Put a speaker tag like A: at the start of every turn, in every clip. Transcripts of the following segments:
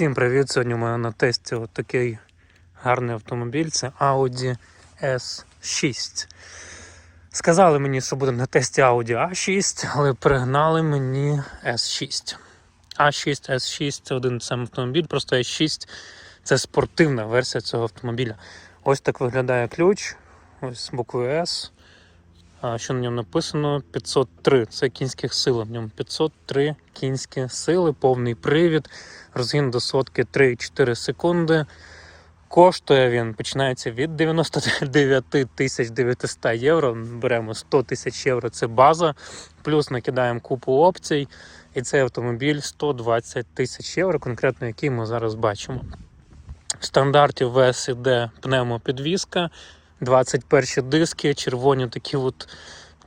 A: Всім привіт! Сьогодні у мене на тесті такий гарний автомобіль. Це Audi S6. Сказали мені, що буде на тесті Audi A6, але пригнали мені S6. A6, S6 це один сам автомобіль, просто S6 це спортивна версія цього автомобіля. Ось так виглядає ключ. Ось з буквою S. Що на ньому написано? 503. Це кінських сил. В ньому 503 кінські сили, повний привід, розгін до сотки 3-4 секунди. Коштує він починається від 99 тисяч 900 євро. Беремо 100 тисяч євро це база, плюс накидаємо купу опцій. І цей автомобіль 120 тисяч євро, конкретно який ми зараз бачимо. В стандарті ВЕС іде пневмопідвізка, 21 диски, червоні такі от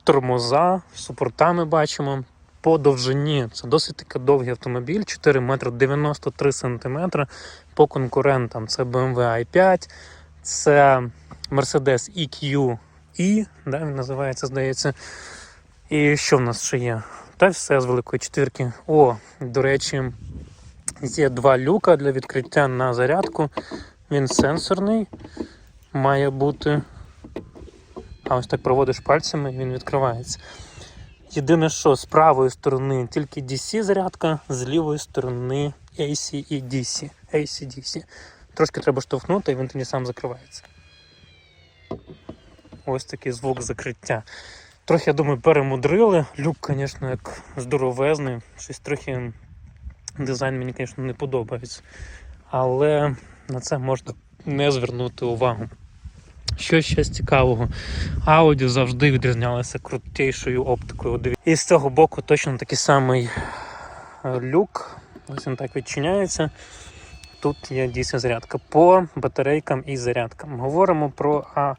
A: тормоза, з супортами бачимо. По довжині це досить таки довгий автомобіль, 4 метри 93 сантиметри. По конкурентам це BMW i5, це Mercedes EQE, да, він називається, здається. І що в нас ще є? Та все з великої четвірки. О, до речі, є два люка для відкриття на зарядку. Він сенсорний, має бути. А ось так проводиш пальцями і він відкривається. Єдине, що з правої сторони тільки DC зарядка, з лівої сторони AC і DC. AC-DC. Трошки треба штовхнути, і він тоді сам закривається. Ось такий звук закриття. Трохи, я думаю, перемудрили. Люк, звісно, як здоровезний. Щось трохи дизайн мені, звісно, не подобається. Але на це можна не звернути увагу. Що ще цікавого? Audi завжди відрізнялися крутішою оптикою. І з цього боку точно такий самий е, люк. Ось він так відчиняється. Тут є дійсно зарядка по батарейкам і зарядкам. Говоримо про А.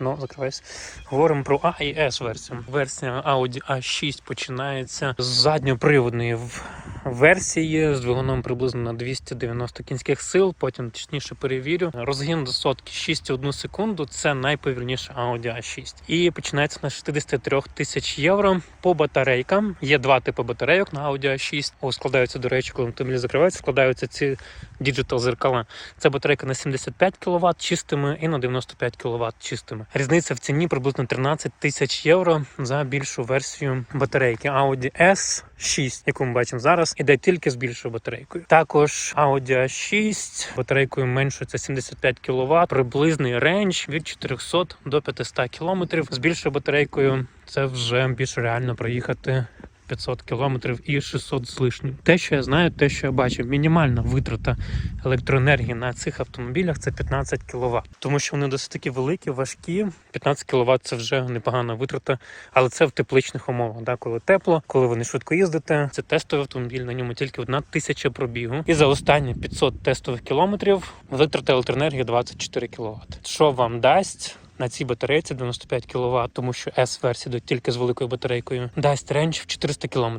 A: Ну, закривайся. Говоримо про А і С версію. Версія Audi A6 починається з задньоприводної в- версії з двигуном приблизно на 290 кінських сил. Потім точніше перевірю. Розгін до сотки 6,1 секунду. Це найповільніша Audi A6. І починається на 63 тисяч євро. По батарейкам є два типи батарейок на Audi A6. О, складаються, до речі, коли автомобіль закривається, складаються ці діджитал зеркала. Це батарейка на 75 кВт чистими і на 95 кВт чистими. Різниця в ціні приблизно 13 тисяч євро за більшу версію батарейки. Audi S6, яку ми бачимо зараз, іде тільки з більшою батарейкою. Також Audi A6 батарейкою меншою це 75 кВт, приблизний рейндж від 400 до 500 км. З більшою батарейкою це вже більш реально проїхати 500 кілометрів і 600 з лишнім. Те, що я знаю, те, що я бачив, мінімальна витрата електроенергії на цих автомобілях це 15 кВт. Тому що вони досить таки великі, важкі. 15 кВт це вже непогана витрата, але це в тепличних умовах. Да? Коли тепло, коли ви не швидко їздите. Це тестовий автомобіль, на ньому тільки одна тисяча пробігу. І за останні 500 тестових кілометрів витрата електроенергії 24 кВт. Що вам дасть? На цій батарейці 95 кВт, тому що S-версія йдуть тільки з великою батарейкою, дасть рейндж в 400 км.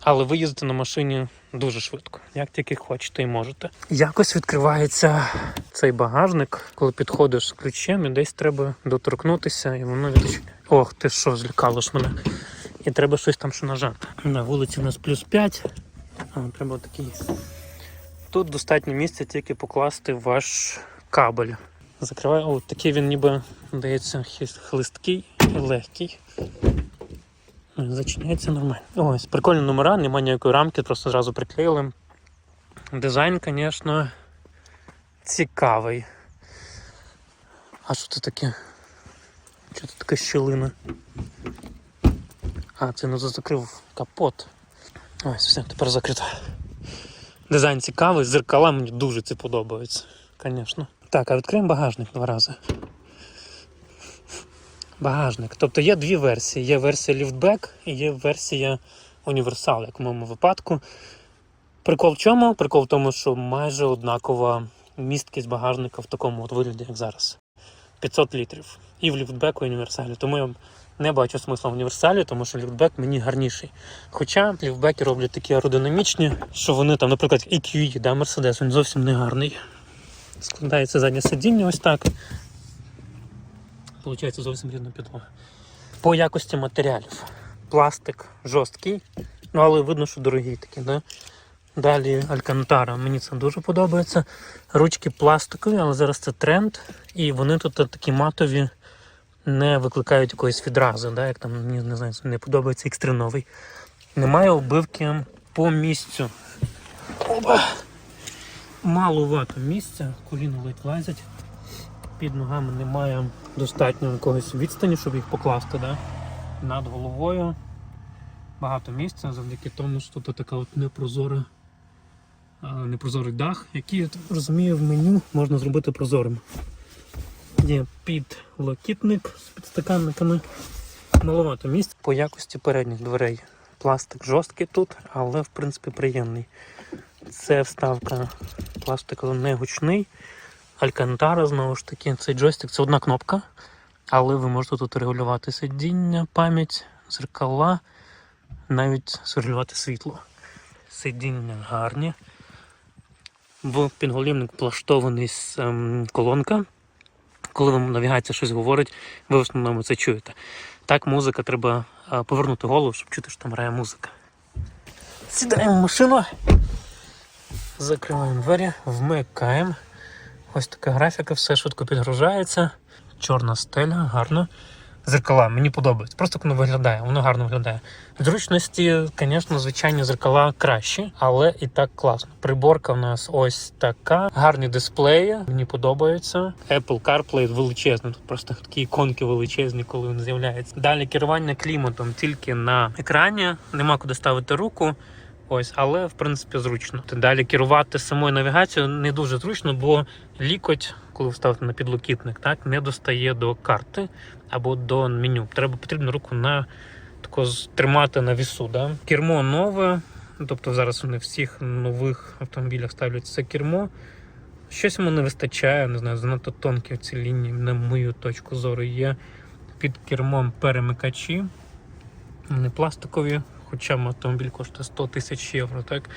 A: Але ви їздите на машині дуже швидко, як тільки хочете і можете. Якось відкривається цей багажник, коли підходиш з ключем, і десь треба доторкнутися, і воно відчиняє. Ох, ти що, злякало ж мене. І треба щось там ще нажати. На вулиці у нас плюс 5, а треба такий. Тут достатньо місця тільки покласти ваш кабель. Закриваю. О, такий він ніби, здається, хлисткий і легкий. Зачиняється нормально. Ось, прикольні номера, немає ніякої рамки, просто зразу приклеїли. Дизайн, звісно, цікавий. А що це таке? Що це така щілина? А, це не закрив капот. Ось, все, тепер закрито. Дизайн цікавий, зеркала мені дуже це подобається, звісно. Так, а відкриємо багажник два рази. Багажник. Тобто є дві версії. Є версія ліфтбек і є версія універсал, як в моєму випадку. Прикол в чому? Прикол в тому, що майже однакова місткість багажника в такому от вигляді, як зараз. 500 літрів. І в ліфтбеку, і універсалі. Тому я не бачу смисла в універсалі, тому що ліфтбек мені гарніший. Хоча ліфтбеки роблять такі аеродинамічні, що вони там, наприклад, EQE, да, Mercedes, він зовсім не гарний. Складається заднє сидіння ось так. Получається зовсім рівна підлога. По якості матеріалів. Пластик жорсткий, ну але видно, що дорогий такий, да? Далі Алькантара. Мені це дуже подобається. Ручки пластикові, але зараз це тренд. І вони тут такі матові, не викликають якоїсь відрази, да? як там, мені не знаю, не подобається X3. Немає оббивки по місцю. Оба! Маловато місця, коліна ледь влазять. Під ногами немає достатньо якогось відстані, щоб їх покласти. Да? Над головою багато місця завдяки тому, що тут така от непрозора, непрозорий дах, який, я розумію, в меню можна зробити прозорим. Є підлокітник з підстаканниками. Маловато місця по якості передніх дверей. Пластик жорсткий тут, але в принципі приємний. Це вставка пластиковий не гучний. Алькантара, знову ж таки, цей джойстик це одна кнопка, але ви можете тут регулювати сидіння, пам'ять, зеркала, навіть регулювати світло. Сидіння гарні. В підголівник влаштований ем, колонка. Коли вам навігація щось говорить, ви в основному це чуєте. Так, музика треба е, повернути голову, щоб чути, що там грає музика. Сідаємо в машину, закриваємо двері, вмикаємо. Ось така графіка, все швидко підгружається. Чорна стеля, гарно. Зеркала, мені подобається. Просто воно виглядає, воно гарно виглядає. В зручності, звісно, звичайні зеркала кращі, але і так класно. Приборка у нас ось така. Гарні дисплеї, мені подобається. Apple CarPlay величезний. Тут просто такі іконки величезні, коли він з'являється. Далі керування кліматом тільки на екрані, нема куди ставити руку. Ось, але в принципі зручно. Далі керувати самою навігацією не дуже зручно, бо лікоть, коли ви ставите на підлокітник, так не достає до карти або до меню. Треба потрібно руку на тако тримати на вісу. Да? Кермо нове, тобто зараз вони всіх нових автомобілях ставлять це кермо. Щось йому не вистачає, не знаю, занадто тонкі ці лінії, на мою точку зору, є під кермом перемикачі. Вони пластикові, хоча автомобіль коштує 100 тисяч євро. Так?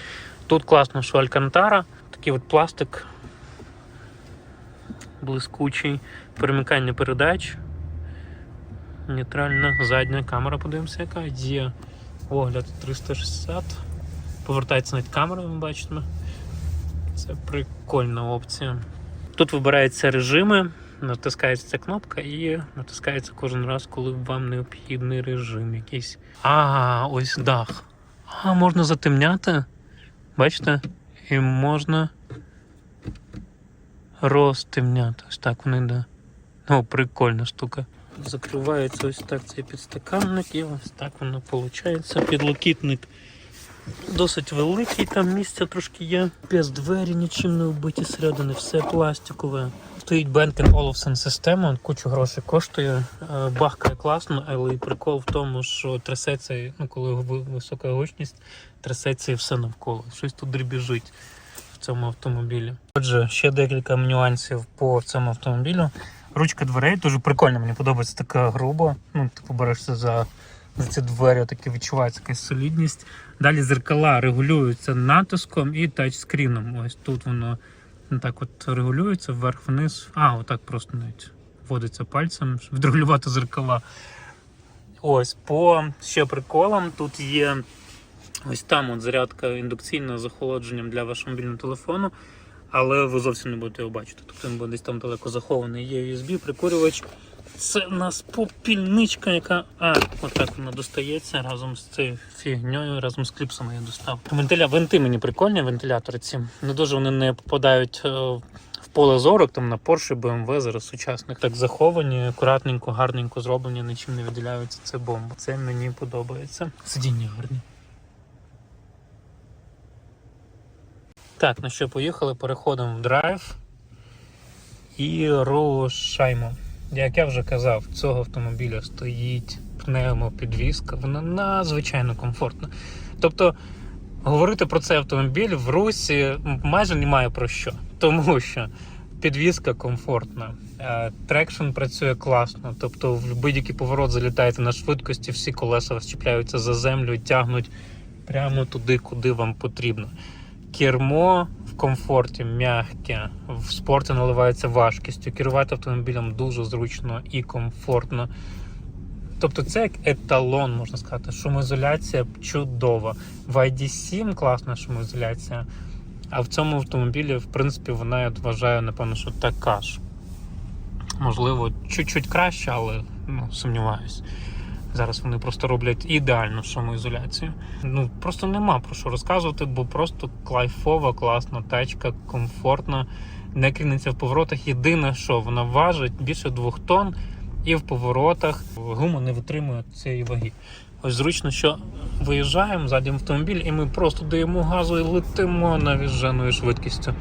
A: Тут класно, що Алькантара, такий от пластик блискучий, перемикання передач. Нейтральна задня камера, подивимося, яка є огляд 360. Повертається навіть камера, ви бачите. Це прикольна опція. Тут вибираються режими, натискається ця кнопка і натискається кожен раз, коли вам необхідний режим якийсь. А, ось дах. А, можна затемняти. Бачите? І можна розтемняти. Ось так воно йде. О, прикольна штука. Закривається ось так цей підстаканник і ось так воно виходить. Підлокітник досить великий, там місця трошки є. Без двері нічим не вбиті зсередини, все пластикове. Стоїть Bang Olufsen система, кучу грошей коштує. Е, Бахкає класно, але і прикол в тому, що трясеться, ну коли висока гучність, трясеться і все навколо. Щось тут дрібіжить в цьому автомобілі. Отже, ще декілька нюансів по цьому автомобілю. Ручка дверей дуже прикольна, мені подобається така груба. Ну, ти поберешся за, за ці двері, таки відчувається якась солідність. Далі зеркала регулюються натиском і тачскріном. Ось тут воно так от регулюється вверх-вниз. А, отак просто навіть вводиться пальцем, щоб відрегулювати зеркала. Ось по ще приколам тут є ось там от зарядка індукційна з охолодженням для вашого мобільного телефону, але ви зовсім не будете його бачити. Тобто він буде десь там далеко захований. Є USB, прикурювач. Це в нас попільничка, яка. А, отак вона достається разом з цією фігньою, разом з кліпсами я достав. Вентиля... Венти мені прикольні, вентилятори ці. Не дуже вони не попадають е, в поле зору, там на Porsche, BMW зараз сучасних. Так заховані, акуратненько, гарненько зроблені, нічим не виділяються. Це бомба. Це мені подобається. Сидіння гарні. Так, ну що, поїхали, переходимо в драйв і рушаймо. Як я вже казав, цього автомобіля стоїть пневмопідвізка, вона надзвичайно комфортна. Тобто говорити про цей автомобіль в Русі майже немає про що, тому що підвізка комфортна, е, трекшн працює класно, тобто в будь-який поворот залітаєте на швидкості, всі колеса чіпляються за землю, тягнуть прямо туди, куди вам потрібно. Кермо комфорті, м'яке, в спорті наливається важкістю. Керувати автомобілем дуже зручно і комфортно. Тобто це як еталон, можна сказати. Шумоізоляція чудова. В ID7 класна шумоізоляція. А в цьому автомобілі, в принципі, вона, я вважаю, напевно, що така ж. Можливо, чуть-чуть краще, але ну, сумніваюсь. Зараз вони просто роблять ідеальну шумоізоляцію. Ну просто нема про що розказувати, бо просто кайфова, класна тачка, комфортна, не кріниться в поворотах. Єдине, що вона важить більше двох тонн, і в поворотах гума не витримує цієї ваги. Ось зручно, що виїжджаємо ззаді автомобіль, і ми просто даємо газу і летимо навіженою швидкістю.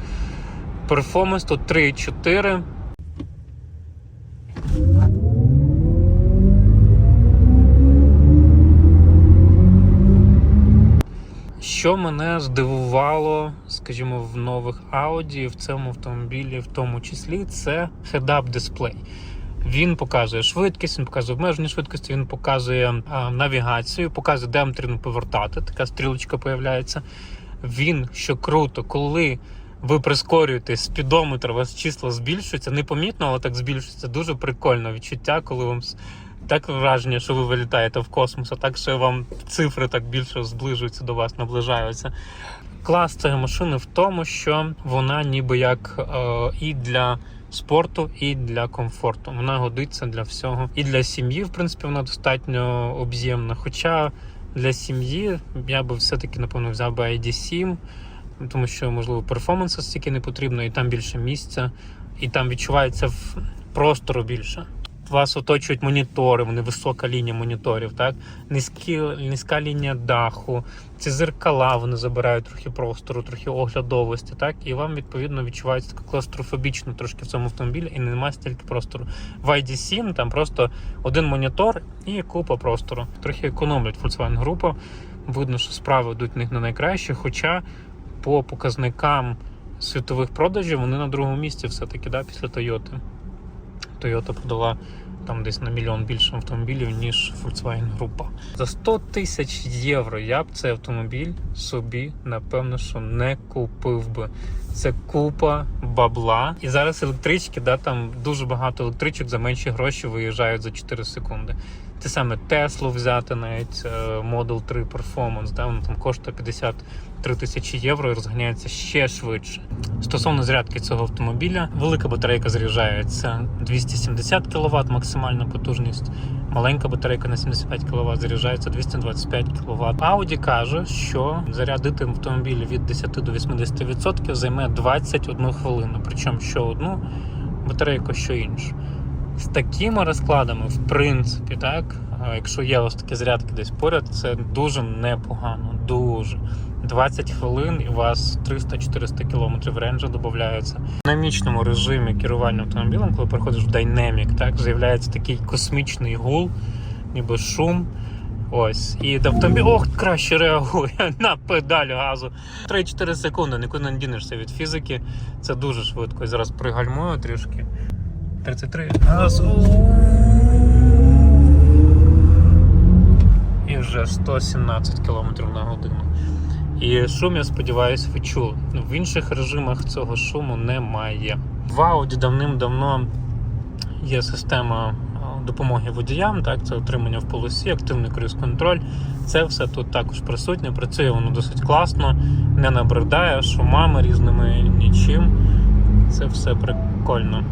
A: Перформанс тут 3,4. Що мене здивувало, скажімо, в нових Audi, в цьому автомобілі, в тому числі, це head-up дисплей. Він показує швидкість, він показує обмеження швидкості, він показує а, навігацію, показує, де потрібно повертати. Така стрілочка появляється. Він, що круто, коли ви прискорюєте спідометр, у вас числа збільшуються, непомітно, але так збільшується. Дуже прикольне відчуття, коли вам так враження, що ви вилітаєте в космос, а так, що вам цифри так більше зближуються до вас, наближаються. Клас цієї машини в тому, що вона ніби як е, і для спорту, і для комфорту. Вона годиться для всього. І для сім'ї, в принципі, вона достатньо об'ємна. Хоча для сім'ї я би все-таки, напевно, взяв би ID7, тому що, можливо, перформансу стільки не потрібно, і там більше місця, і там відчувається в простору більше. Вас оточують монітори, вони висока лінія моніторів, так? Низькі, низька лінія даху, ці зеркала вони забирають трохи простору, трохи оглядовості, так? І вам відповідно відчувається клаустрофобічно трошки в цьому автомобілі і немає стільки простору. В ID7 там просто один монітор і купа простору. Трохи економлять Volkswagen група. Видно, що справи йдуть в них не найкраще, хоча по показникам світових продажів вони на другому місці все-таки да, після Toyota. Toyota продала там десь на мільйон більше автомобілів, ніж Volkswagen група. За 100 тисяч євро я б цей автомобіль собі, напевно, що не купив би. Це купа бабла. І зараз електрички, да, там дуже багато електричок за менші гроші виїжджають за 4 секунди. Те саме Теслу взяти, навіть е, Model 3 Performance, да, воно там коштує 53 тисячі євро і розганяється ще швидше. Стосовно зарядки цього автомобіля, велика батарейка заряджається 270 кВт, максимальна потужність. Маленька батарейка на 75 кВт заряджається 225 кВт. Audi каже, що зарядити автомобіль від 10 до 80% займе 21 хвилину. Причому що одну батарейку, що іншу. З такими розкладами, в принципі, так, якщо є вас такі зарядки десь поряд, це дуже непогано. Дуже. 20 хвилин і у вас 300-400 км ренджу додається. В динамічному режимі керування автомобілем, коли переходиш в Dynamic, так, з'являється такий космічний гул, ніби шум. Ось. І автомобіль ох, краще реагує на педаль газу. 3-4 секунди, нікуди не дінешся від фізики. Це дуже швидко. І зараз пригальмую трішки. 33. Газ. І вже 117 км на годину. І шум, я сподіваюся, ви чули. Ну, В інших режимах цього шуму немає. В Audi давним-давно є система допомоги водіям, так, це отримання в полосі, активний круїз-контроль. Це все тут також присутнє. Працює воно досить класно, не набридає шумами різними нічим. Це все прикольно.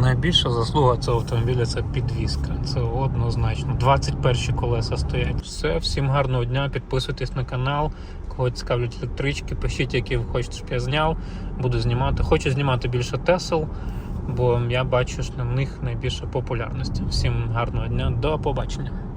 A: Найбільша заслуга цього автомобіля це підвізка. Це однозначно. 21 колеса стоять. Все, всім гарного дня. Підписуйтесь на канал. Кого цікавлять електрички, пишіть, які ви хочете, щоб я зняв. Буду знімати. Хочу знімати більше Тесел, бо я бачу, що на них найбільше популярності. Всім гарного дня, до побачення.